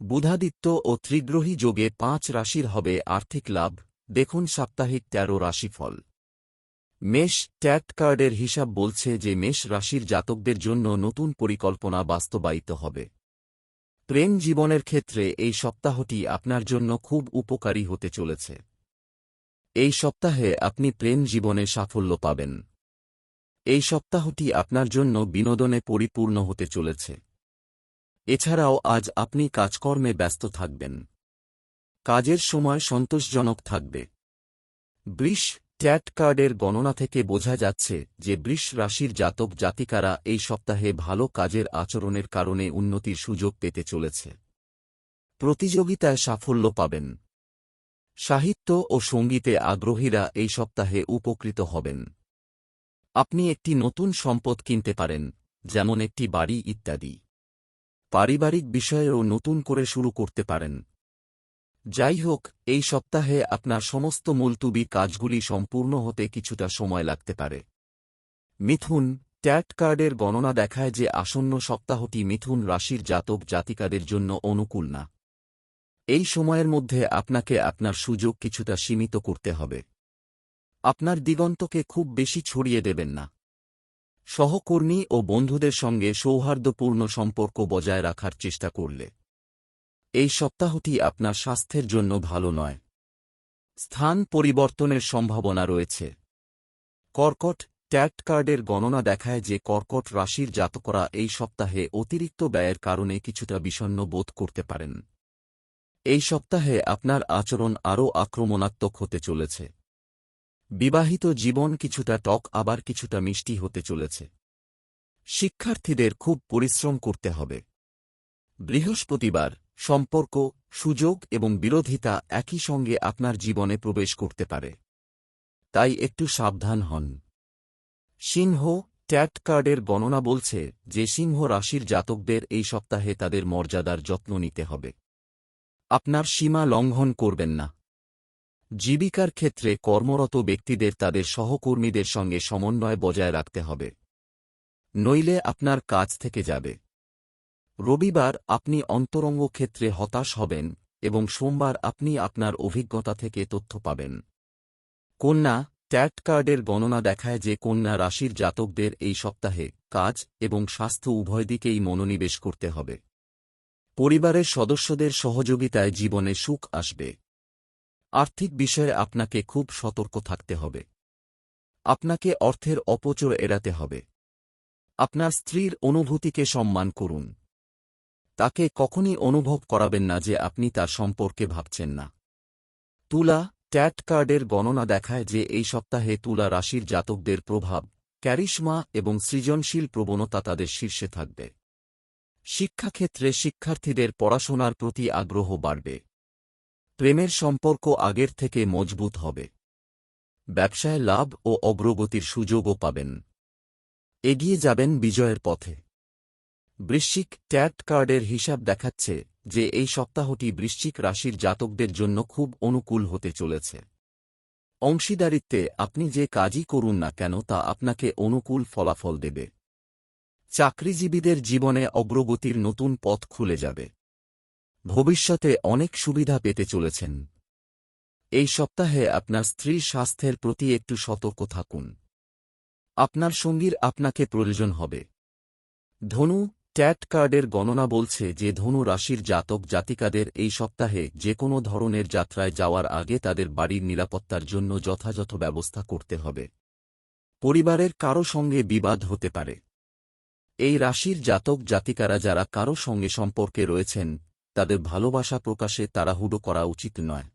বুধাদিত্য ও ত্রিগ্রহী যোগে পাঁচ রাশির হবে আর্থিক লাভ, দেখুন সাপ্তাহিক তেরো রাশিফল। মেষ ট্যাট কার্ডের হিসাব বলছে যে মেষ রাশির জাতকদের জন্য নতুন পরিকল্পনা বাস্তবায়িত হবে। প্রেম জীবনের ক্ষেত্রে এই সপ্তাহটি আপনার জন্য খুব উপকারী হতে চলেছে। এই সপ্তাহে আপনি প্রেম জীবনে সাফল্য পাবেন। এই সপ্তাহটি আপনার জন্য বিনোদনে পরিপূর্ণ হতে চলেছে। এছাড়াও আজ আপনি কাজকর্মে ব্যস্ত থাকবেন। কাজের সময় সন্তোষজনক থাকবে। বৃষ ট্যাট কার্ডের গণনা থেকে বোঝা যাচ্ছে যে বৃষ রাশির জাতক জাতিকারা এই সপ্তাহে ভালো কাজের আচরণের কারণে উন্নতির সুযোগ পেতে চলেছে। প্রতিযোগিতায় সাফল্য পাবেন। সাহিত্য ও সঙ্গীতে আগ্রহীরা এই সপ্তাহে উপকৃত হবেন। আপনি একটি নতুন সম্পদ কিনতে পারেন, যেমন একটি বাড়ি ইত্যাদি। পারিবারিক বিষয়েও নতুন করে শুরু করতে পারেন। যাই হোক, এই সপ্তাহে আপনার সমস্ত মুলতুবি কাজগুলি সম্পূর্ণ হতে কিছুটা সময় লাগতে পারে। মিথুন, ট্যাট কার্ডের গণনা দেখায় যে আসন্ন সপ্তাহটি মিথুন রাশির জাতক জাতিকাদের জন্য অনুকূল না। এই সময়ের মধ্যে আপনাকে আপনার সুযোগ কিছুটা সীমিত করতে হবে। আপনার দিগন্তকে খুব বেশি ছড়িয়ে দেবেন না। সহকর্মী ও বন্ধুদের সঙ্গে সৌহার্দ্যপূর্ণ সম্পর্ক বজায় রাখার চেষ্টা করলে। এই সপ্তাহটি আপনার স্বাস্থ্যের জন্য ভালো নয়। স্থান পরিবর্তনের সম্ভাবনা রয়েছে। কর্কট ট্যাক্ট কার্ডের গণনা দেখায় যে কর্কট রাশির জাতকরা এই সপ্তাহে অতিরিক্ত ব্যয়ের কারণে কিছুটা বিষণ্ন বোধ করতে পারেন। এই সপ্তাহে আপনার আচরণ আরও আক্রমণাত্মক হতে চলেছে। বিবাহিত জীবন কিছুটা টক, আবার কিছুটা মিষ্টি হতে চলেছে। শিক্ষার্থীদের খুব পরিশ্রম করতে হবে। বৃহস্পতিবার, সম্পর্ক, সুযোগ এবং বিরোধিতা একই সঙ্গে আপনার জীবনে প্রবেশ করতে পারে। তাই একটু সাবধান হন। সিংহ, ট্যাট কার্ডের গণনা বলছে যে সিংহ রাশির জাতকদের এই সপ্তাহে তাদের মর্যাদার যত্ন নিতে হবে। আপনার সীমা লঙ্ঘন করবেন না। জীবিকার ক্ষেত্রে কর্মরত ব্যক্তিদের তাদের সহকর্মীদের সঙ্গে সমন্বয় বজায় রাখতে হবে। নইলে আপনার কাজ থেকে যাবে। রবিবার আপনি অন্তরঙ্গ ক্ষেত্রে হতাশ হবেন এবং সোমবার আপনি আপনার অভিজ্ঞতা থেকে তথ্য পাবেন। কন্যা, ট্যাট কার্ডের গণনা দেখায় যে কন্যা রাশির জাতকদের এই সপ্তাহে কাজ এবং স্বাস্থ্য উভয় দিকেই মনোনিবেশ করতে হবে। পরিবারের সদস্যদের সহযোগিতায় জীবনে সুখ আসবে। আর্থিক বিষয়ে আপনাকে খুব সতর্ক থাকতে হবে। আপনাকে অর্থের অপচয় এড়াতে হবে। আপনার স্ত্রীর অনুভূতিকে সম্মান করুন। তাকে কখনই অনুভব করাবেন না যে আপনি তার সম্পর্কে ভাবছেন না। তুলা, ট্যাট কার্ডের গণনা দেখায় যে এই সপ্তাহে তুলা রাশির জাতকদের প্রভাব, ক্যারিশমা এবং সৃজনশীল প্রবণতা তাদের শীর্ষে থাকবে। শিক্ষাক্ষেত্রে শিক্ষার্থীদের পড়াশোনার প্রতি আগ্রহ বাড়বে। প্রেমের সম্পর্ক আগের থেকে মজবুত হবে। ব্যবসায় লাভ ও অগ্রগতির সুযোগও পাবেন। এগিয়ে যাবেন বিজয়ের পথে। বৃশ্চিক ট্যাট কার্ডের হিসাব দেখাচ্ছে যে এই সপ্তাহটি বৃশ্চিক রাশির জাতকদের জন্য খুব অনুকূল হতে চলেছে। অংশীদারিত্বে আপনি যে কাজই করুন না কেন তা আপনাকে অনুকূল ফলাফল দেবে। চাকরিজীবীদের জীবনে অগ্রগতির নতুন পথ খুলে যাবে। ভবিষ্যতে অনেক সুবিধা পেতে চলেছেন। এই সপ্তাহে আপনার স্ত্রীর স্বাস্থ্যের প্রতি একটু সতর্ক থাকুন। আপনার সঙ্গীর আপনাকে প্রয়োজন হবে। ধনু, ট্যাট কার্ডের গণনা বলছে যে ধনু রাশির জাতক জাতিকাদের এই সপ্তাহে যে কোনো ধরনের যাত্রায় যাওয়ার আগে তাদের বাড়ির নিরাপত্তার জন্য যথাযথ ব্যবস্থা করতে হবে। পরিবারের কারও সঙ্গে বিবাদ হতে পারে। এই রাশির জাতক জাতিকারা যারা কারও সঙ্গে সম্পর্কে রয়েছেন তাদের ভালোবাসা প্রকাশে তাড়াহুড়ো করা উচিত নয়।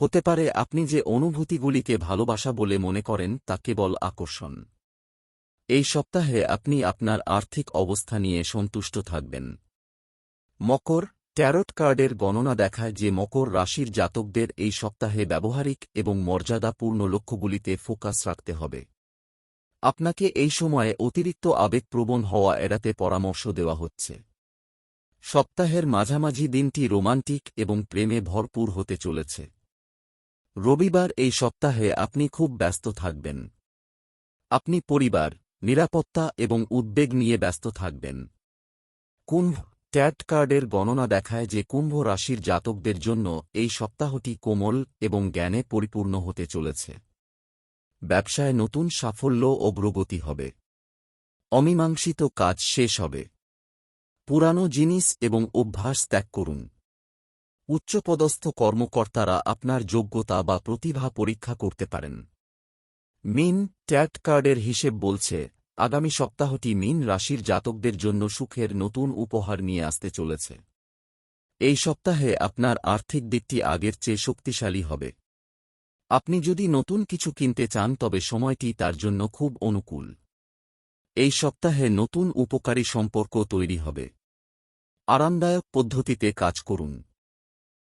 হতে পারে আপনি যে অনুভূতিগুলিকে ভালোবাসা বলে মনে করেন তা কেবল আকর্ষণ। এই সপ্তাহে আপনি আপনার আর্থিক অবস্থা নিয়ে সন্তুষ্ট থাকবেন। মকর, ট্যারট কার্ডের গণনা দেখায় যে মকর রাশির জাতকদের এই সপ্তাহে ব্যবহারিক এবং মর্যাদাপূর্ণ লক্ষ্যগুলিতে ফোকাস রাখতে হবে। আপনাকে এই সময়ে অতিরিক্ত আবেগপ্রবণ হওয়া এড়াতে পরামর্শ দেওয়া হচ্ছে। সপ্তাহের মাঝামাঝি দিনটি রোমান্টিক এবং প্রেমে ভরপুর হতে চলেছে। রবিবার এই সপ্তাহে আপনি খুব ব্যস্ত থাকবেন। আপনি পরিবার, নিরাপত্তা এবং উদ্বেগ নিয়ে ব্যস্ত থাকবেন। কুম্ভ, ট্যাট কার্ডের গণনা দেখায় যে কুম্ভ রাশির জাতকদের জন্য এই সপ্তাহটি কোমল এবং জ্ঞানে পরিপূর্ণ হতে চলেছে। ব্যবসায় নতুন সাফল্য অগ্রগতি হবে। অমীমাংসিত কাজ শেষ হবে। পুরানো জিনিস এবং অভ্যাস ত্যাগ করুন। উচ্চপদস্থ কর্মকর্তারা আপনার যোগ্যতা বা প্রতিভা পরীক্ষা করতে পারেন। মিন ট্যাট কার্ডের হিসেব বলছে, আগামী সপ্তাহটি মিন রাশির জাতকদের জন্য সুখের নতুন উপহার নিয়ে আসতে চলেছে। এই সপ্তাহে আপনার আর্থিক দিকটি আগের চেয়ে শক্তিশালী হবে। আপনি যদি নতুন কিছু কিনতে চান, তবে সময়টি তার জন্য খুব অনুকূল। এই সপ্তাহে নতুন উপকারী সম্পর্ক তৈরি হবে। আরামদায়ক পদ্ধতিতে কাজ করুন।